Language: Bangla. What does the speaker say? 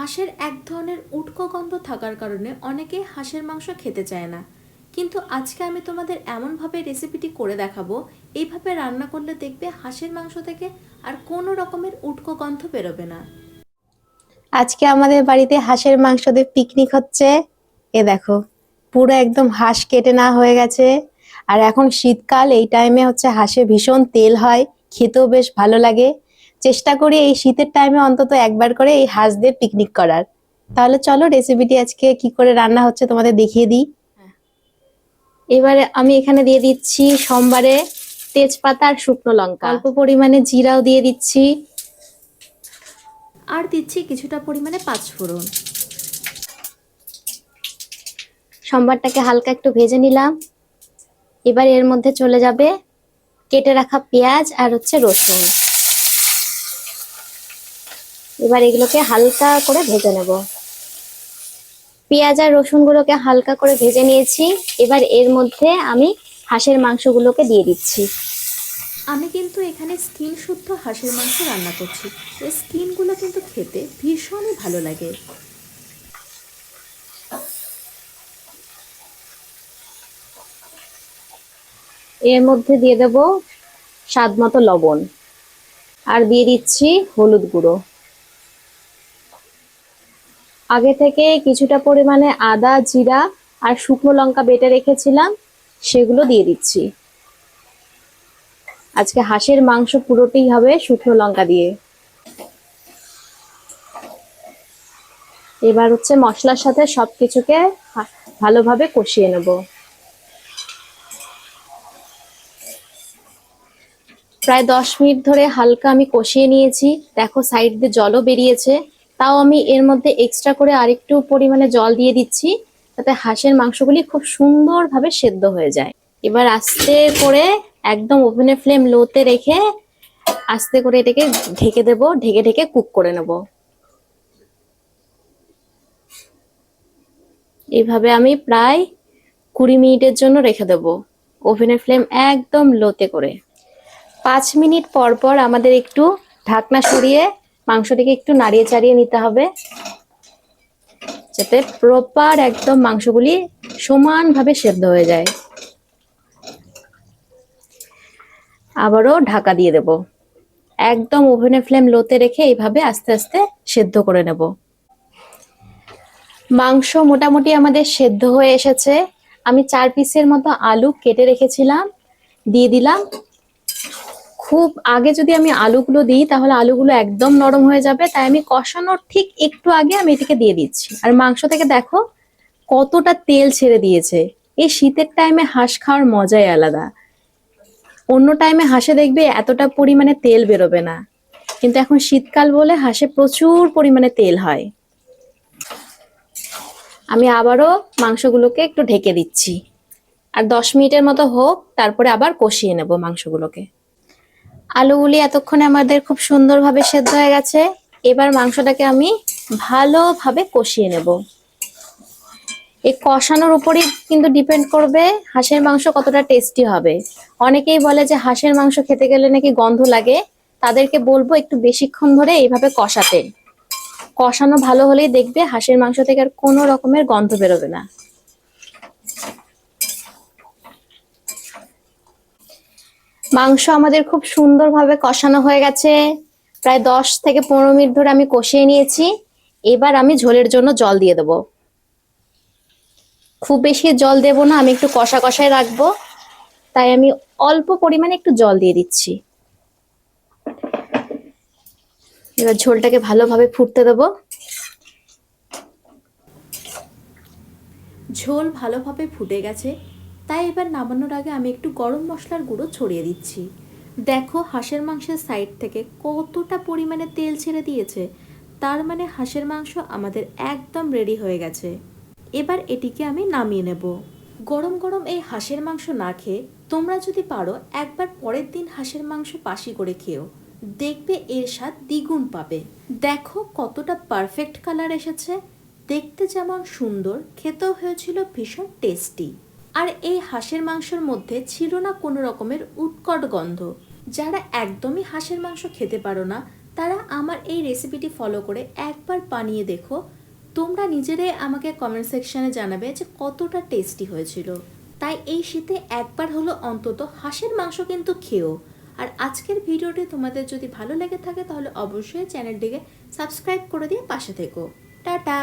হাঁসের এক ধরনের উটকো গন্ধ থাকার কারণে অনেকে হাঁসের মাংস খেতে চায় না। কিন্তু আজকে আমি তোমাদের এমনভাবে রেসিপিটি করে দেখাবো, এইভাবে রান্না করলে দেখবে হাঁসের মাংস থেকে আর কোনো রকমের উটকো গন্ধ বেরোবে না। আজকে আমাদের বাড়িতে হাঁসের মাংস দিয়ে পিকনিক হচ্ছে। এ দেখো, পুরো একদম হাঁস কেটে না হয়ে গেছে। আর এখন শীতকাল, এই টাইমে হচ্ছে হাঁসে ভীষণ তেল হয়, খেতেও বেশ ভালো লাগে। চেষ্টা করি এই শীতের টাইমে অন্তত একবার করে এই হাঁস দিয়ে পিকনিক করার। তাহলে চলো রেসিপিটি আজকে কি করে রান্না হচ্ছে তোমাদের দেখিয়ে দিই। এবারে আমি এখানে দিয়ে দিচ্ছি সোমবারে তেজপাতা আর শুকনো লঙ্কা। অল্প পরিমাণে জিরাও দিয়ে দিচ্ছি। আর দিচ্ছি কিছুটা পরিমাণে পাঁচফোড়ন। সম্বারটাকে হালকা একটু ভেজে নিলাম। এবার এর মধ্যে চলে যাবে কেটে রাখা পেঁয়াজ আর হচ্ছে রসুন। এবার এগুলোকে হালকা করে ভেজে নেব। পেঁয়াজ আর রসুনগুলোকে হালকা করে ভেজে নিয়েছি। এবার এর মধ্যে আমি হাঁসের মাংসগুলোকে দিয়ে দিচ্ছি। আমি কিন্তু এখানে স্কিন শুদ্ধ হাঁসের মাংস রান্না করছি। এই স্কিনগুলো কিন্তু খেতে ভীষণই ভালো লাগে। এর মধ্যে দিয়ে দেব স্বাদ মতো লবণ। আর দিয়ে দিচ্ছি হলুদ গুঁড়ো। আগে থেকে কিছুটা পরিমাণে আদা, জিরা আর শুকনো লঙ্কা বেটে রেখেছিলাম, সেগুলো দিয়ে দিচ্ছি। আজকে হাঁসের মাংস পুরোটাই হবে শুকনো লঙ্কা দিয়ে। এবার হচ্ছে মশলার সাথে সবকিছুকে ভা- ভালোভাবে কষিয়ে নেব। প্রায় দশ মিনিট ধরে হালকা আমি কষিয়ে নিয়েছি। দেখো সাইড দিয়ে জলও বেরিয়েছে। তাও আমি এর মধ্যে এক্সট্রা করে আরেকটু পরিমাণে জল দিয়ে দিচ্ছি, তাতে হাঁসের মাংসগুলি খুব সুন্দরভাবে সেদ্ধ হয়ে যায়। এবার আস্তে করে একদম ওভেনের ফ্লেম লোতে রেখে আস্তে করে এটাকে ঢেকে দেব, ঢেকে ঢেকে কুক করে নেব। এইভাবে আমি প্রায় কুড়ি মিনিটের জন্য রেখে দেব ওভেনের ফ্লেম একদম লোতে করে। পাঁচ মিনিট পর পর আমাদের একটু ঢাকনা সরিয়ে মাংসটিকে একটু নাড়িয়ে চাড়িয়ে নিতে হবে। যাতে প্রপার একদম মাংসগুলি সমানভাবে সেদ্ধ হয়ে যায়। আবারও ঢাকা দিয়ে দেব। একদম ওভেনের ফ্লেম লোতে রেখে এইভাবে আস্তে আস্তে সেদ্ধ করে নেব। মাংস মোটামুটি আমাদের সেদ্ধ হয়ে এসেছে। আমি চার পিসের মতো আলু কেটে রেখেছিলাম, দিয়ে দিলাম। খুব আগে যদি আমি আলুগুলো দিই, তাহলে আলুগুলো একদম নরম হয়ে যাবে। তাই আমি কষানোর ঠিক একটু আগে আমি এটাকে দিয়ে দিচ্ছি। আর মাংস থেকে দেখো, কতটা তেল ছেড়ে দিয়েছে। এই শীতের টাইমে হাঁস খাওয়ার মজাই আলাদা। অন্য টাইমে হাঁসে দেখবে এতটা পরিমাণে তেল বেরোবে না। কিন্তু এখন শীতকাল বলে হাঁসে প্রচুর পরিমাণে তেল হয়। আমি আবারও মাংসগুলোকে একটু ঢেকে দিচ্ছি। আর দশ মিনিটের মতো হোক, তারপরে আবার কষিয়ে নেব মাংসগুলোকে। আলুগুলি এতক্ষণে আমাদের খুব সুন্দরভাবে সেদ্ধ হয়ে গেছে। এবার মাংসটাকে আমি ভালোভাবে কষিয়ে নেব। এই কষানোর উপরই কিন্তু ডিপেন্ড করবে হাঁসের মাংস কতটা টেস্টি হবে। অনেকেই বলে যে হাঁসের মাংস খেতে গেলে নাকি গন্ধ লাগে। তাদেরকে বলব একটু বেশিক্ষণ ধরে এইভাবে কষাতে। কষানো ভালো হলেই দেখবে হাঁসের মাংস থেকে আর কোনো রকমের গন্ধ বেরোবে না। মাংস আমাদের খুব সুন্দরভাবে কষানো হয়ে গেছে। প্রায় দশ থেকে পনেরো মিনিট ধরে আমি কষিয়ে নিয়েছি। এবার আমি ঝোলের জন্য জল দিয়ে দেবো। খুব বেশি জল দেব না, আমি একটু কষা কষায় রাখব। তাই আমি অল্প পরিমাণে একটু জল দিয়ে দিচ্ছি। এবার ঝোলটাকে ভালোভাবে ফুটতে দেবো। ঝোল ভালোভাবে ফুটে গেছে। তাই এবার নামানোর আগে আমি একটু গরম মশলার গুঁড়ো ছড়িয়ে দিচ্ছি। দেখো হাঁসের মাংসের সাইড থেকে কতটা পরিমাণে তেল ছেড়ে দিয়েছে, তার মানে হাঁসের মাংস আমাদের একদম রেডি হয়ে গেছে। এবার এটিকে আমি নামিয়ে নেব। গরম গরম এই হাঁসের মাংস না খেয়ে তোমরা যদি পারো একবার পরের দিন হাঁসের মাংস পাশি করে খেও দেখবে এর স্বাদ দ্বিগুণ পাবে। দেখো কতটা পারফেক্ট কালার এসেছে, দেখতে যেমন সুন্দর, খেতেও হয়েছিল ভীষণ টেস্টি আর এই হাঁসের মাংসের মধ্যে ছিল না কোনো রকমের উৎকট গন্ধ। যারা একদমই হাঁসের মাংস খেতে পারো না, তারা আমার এই রেসিপিটি ফলো করে একবার বানিয়ে দেখো। তোমরা নিজেরাই আমাকে কমেন্ট সেকশনে জানাবে যে কতটা টেস্টি হয়েছিল। তাই এই শীতে একবার হলো অন্তত হাঁসের মাংস কিন্তু খেও আর আজকের ভিডিওটি তোমাদের যদি ভালো লেগে থাকে, তাহলে অবশ্যই চ্যানেলটিকে সাবস্ক্রাইব করে দিয়ে পাশে থেকো। টাটা!